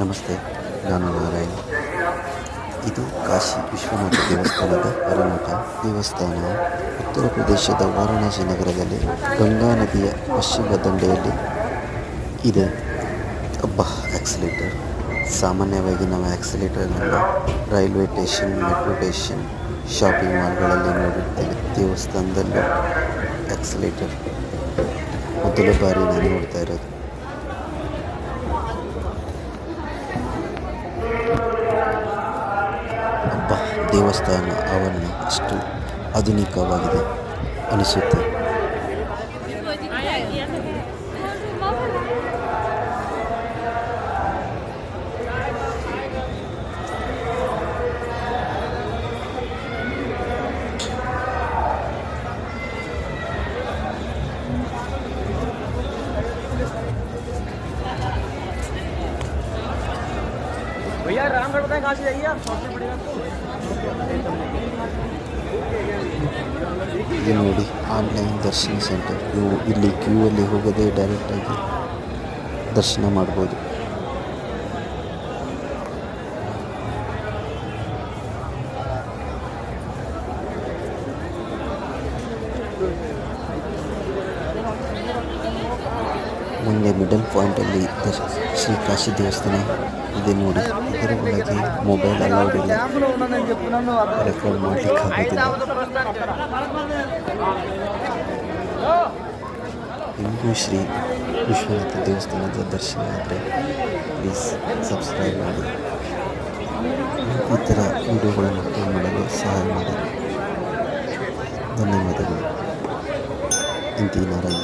ನಮಸ್ತೆ, ನಾನು ನಾರಾಯಣ್. ಇದು ಕಾಶಿ ವಿಶ್ವನಾಥ ದೇವಸ್ಥಾನದ ಹೊರನೋಟ ದೇವಸ್ಥಾನ. ಉತ್ತರ ಪ್ರದೇಶದ ವಾರಣಾಸಿ ನಗರದಲ್ಲಿ ಗಂಗಾ ನದಿಯ ಪಶ್ಚಿಮ ದಂಡೆಯಲ್ಲಿ ಇದೆ. ಅಬ್ಬಾ ಆಕ್ಸಿಲೇಟರ್ ಸಾಮಾನ್ಯವಾಗಿ ನಾವು ಆಕ್ಸಿಲೇಟರ್ನಿಂದ railway station, metro station, shopping ಮಾಲ್ಗಳಲ್ಲಿ ನೋಡಿರ್ತೇವೆ ದೇವಸ್ಥಾನದಲ್ಲೂ ಆಕ್ಸಿಲೇಟರ್ ಮೊದಲ ಬಾರಿ ನಾನು ನೋಡ್ತಾ ಇರೋದು ಅಬ್ಬ ದೇವಸ್ಥಾನ ಆವರಣ ಅಷ್ಟು ಆಧುನಿಕವಾಗಿದೆ ಅನಿಸುತ್ತೆ भैया रामगढ़ बताएं कहाँ से जाइए आप शॉर्ट में पड़ेगा आपको ಇದು ನೋಡಿ ಆನ್ಲೈನ್ ದರ್ಶನ ಸೆಂಟರ್ ನೀವು ಇಲ್ಲಿ ಕ್ಯೂ ಅಲ್ಲಿ ಹೋಗದೆ ಡೈರೆಕ್ಟಾಗಿ ದರ್ಶನ ಮಾಡ್ಬೋದು ಮುಂದೆ ಮಿಡಲ್ ಪಾಯಿಂಟಲ್ಲಿ ಇದ್ದ ಶ್ರೀ ಕಾಶಿ ದೇವಸ್ಥಾನ ಇದೆ ನೋಡಿ. ಇದರ ಒಳಗೆ ಮೊಬೈಲ್ ಅಲೌಡ್ ಇಲ್ಲ. ರೆಕಾರ್ಡ್ ಮಾಡಲಿಕ್ಕಾಗುತ್ತಿಲ್ಲ ನಿಮಗೂ ಶ್ರೀ ವಿಶ್ವನಾಥ ದೇವಸ್ಥಾನದ ದರ್ಶನ ಆದರೆ ಪ್ಲೀಸ್ ಸಬ್ಸ್ಕ್ರೈಬ್ ಮಾಡಿ. ಈ ಥರ ವಿಡಿಯೋಗಳನ್ನು ಅಪ್ಲೋಡ್ ಮಾಡಲು ಸಹಾಯ ಮಾಡಿ. ಧನ್ಯವಾದಗಳು. ಇಂತಿ ನಾರಾಯಣ.